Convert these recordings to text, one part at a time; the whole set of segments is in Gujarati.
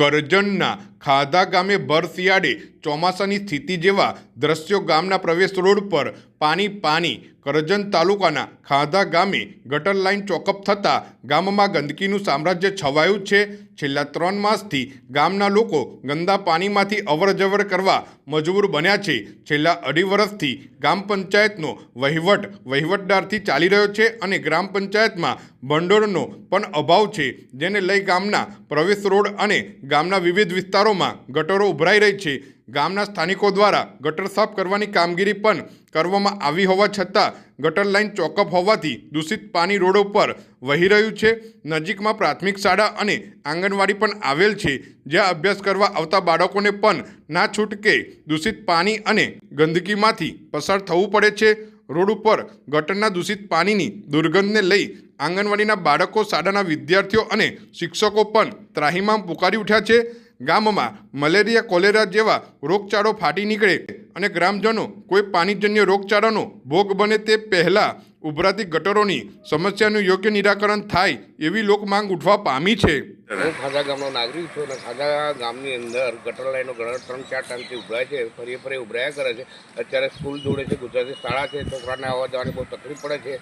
করজন্না ખાધા ગામે ભર શિયાળે ચોમાસાની સ્થિતિ જેવા દ્રશ્યો ગામના પ્રવેશ રોડ પર પાણી પાણી કરજણ તાલુકાના ખાધા ગામે ગટર લાઇન ચોકઅપ થતાં ગામમાં ગંદકીનું સામ્રાજ્ય છવાયું છે. છેલ્લા ત્રણ માસથી ગામના લોકો ગંદા પાણીમાંથી અવરજવર કરવા મજબૂર બન્યા છે. છેલ્લા અઢી વર્ષથી ગ્રામ પંચાયતનો વહીવટ વહીવટદારથી ચાલી રહ્યો છે અને ગ્રામ પંચાયતમાં ભંડોળનો પણ અભાવ છે, જેને લઈ ગામના પ્રવેશ રોડ અને ગામના વિવિધ વિસ્તારોમાં ગટરો ઉભરાઈ રહી છે. ગામના સ્થાનિકો દ્વારા ગટર સાફ કરવાની કામગીરી પણ કરવામાં આવી હોવા છતાં, ગટર લાઇન ચોકઅપ હોવાથી દૂષિત પાણી રોડ ઉપર વહી રહ્યું છે. નજીકમાં પ્રાથમિક શાળા અને આંગણવાડી પણ આવેલ છે, જ્યાં અભ્યાસ કરવા આવતા બાળકોને પણ ના છૂટકે દૂષિત પાણી અને ગંદકીમાંથી પસાર થવું પડે છે. રોડ ઉપર ગટરના દૂષિત પાણીની દુર્ગંધને લઈ આંગણવાડીના બાળકો, શાળાના વિદ્યાર્થીઓ અને શિક્ષકો પણ ત્રાહીમામ પુકારી ઉઠ્યા છે. ગામમાં મલેરિયા, કોલેરા જેવા રોગચાળો ફાટી નીકળે અને ગ્રામજનો કોઈ પાણીજન્ય રોગચાળાનો ભોગ બને તે પહેલાં ઉભરાતી ગટરોની સમસ્યાનું યોગ્ય નિરાકરણ થાય એવી લોકમાંગ ઉઠવા પામી છે. હું ખાધા ગામનો નાગરિક છું અને ખાધા ગામની અંદર ગટર લાઈનો ઘણા ત્રણ, ચાર ટાઈમથી ઉભરાય છે, ફરી ફરી ઉભરાયા કરે છે. અત્યારે સ્કૂલ જોડે છે, ગુજરાતી શાળા છે, છોકરાને આવવા જવાની બહુ તકલીફ પડે છે.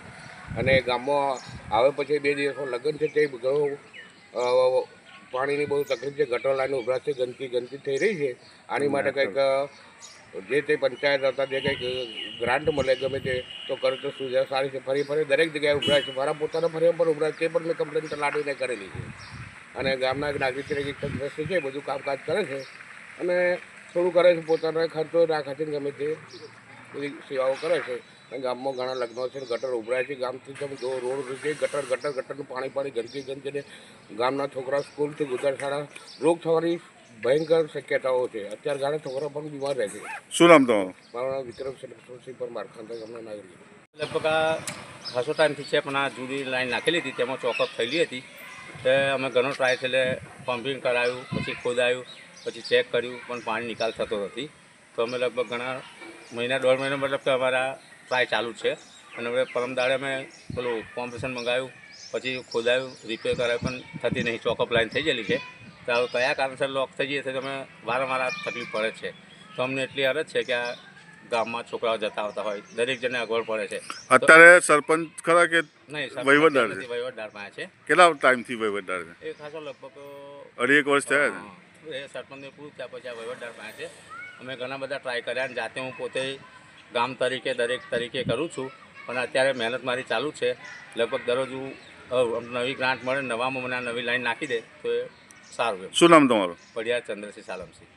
અને ગામમાં આવે પછી બે દિવસમાં લગ્ન છે, તે ઘણું પાણીની બહુ તકલીફ છે ગટર લાઈન ઉભરા છે ગંદકી ગંદકી થઈ રહી છે. આની માટે કંઈક જે તે પંચાયત હતા જે કંઈક ગ્રાન્ટ મળે ગમે તે તો કરે તો સુવિધા સારી છે. ફરી ફરી દરેક જગ્યાએ ઉભરાય છે. મારા પોતાના ફરી પણ ઉભરાય છે પણ મેં કમ્પ્લેન તલાટીને કરેલી છે. અને ગામના નાગરિક તરીકે એક સદસ્ય છે બધું કામકાજ કરે છે. અને થોડું કરે છે પોતાનો ખર્ચો રાખે છે ગમે તે. બધી સેવાઓ કરે છે. અને ગામમાં ઘણા લગ્નો છે ને ગટર ઉભરાય છે. ગામથી તમે જો રોડ છે ગટર ગટર ગટરનું પાણી પાણી ગંદકી ગંદકી ને ગામના છોકરા સ્કૂલથી ગુજરાત શાળા રોગ થવાની ભયંકર શક્યતાઓ છે. અત્યારે ઘણા છોકરા પણ બીમાર રહે છે. શું નામ તમારું? મારું નામ વિક્રમ સિંહ પર મારખાંતા ગામના નાગરિક. લગભગ આ ખાસો ટાઈમથી છે પણ આ જૂની લાઈન નાખેલી હતી. તેમાં ચોકઅપ થયેલી હતી. તે અમે ઘણો ટ્રાય છે એટલે પમ્પિંગ કરાયું પછી ખોદાયું પછી ચેક કર્યું પણ પાણી નિકાલ થતો નથી. તો અમે લગભગ ઘણા મહિના દોઢ મહિના મતલબ કે અમારા ટ્રાય ચાલુ છે. અને હવે પરમ દાડે અમે પેલું કોમ્પિટિશન મંગાવ્યું પછી ખોદાયું રિપેર કરાયું પણ થતી નહીં. ચોકઅપ લાઈન થઈ ગયેલી છે. તો હવે કયા કારણસર લોક થઈ જઈએ છે તો અમે વારંવાર આ તકલીફ પડે છે. તો અમને એટલી અરજ છે કે આ ગામમાં છોકરાઓ જતા આવતા હોય દરેક જણને અગવડ પડે છે. અત્યારે સરપંચ ખરા કે નહીં વહીવટદાર છે? વહીવટદાર પાસે છે. કેટલા ટાઈમથી વહીવટદાર છે? એ ખાસો લગભગ અઢી એક વર્ષ થયા છે એ સરપંચને પૂરું થયા પછી આ વહીવટદાર પાસે છે. અમે ઘણા બધા ટ્રાય કર્યા અને જાતે હું પોતે ગામ તરીકે દરેક તરીકે કરું છું. પણ અત્યારે મહેનત મારી ચાલુ છે. લગભગ દરરોજ હું નવી ગ્રાન્ટ મળે નવામાં મને નવી લાઈન નાખી દે તો એ સારું એમ. શું નામ તમારું? પડિયાર ચંદ્રસિંહ સાલમસિંહ.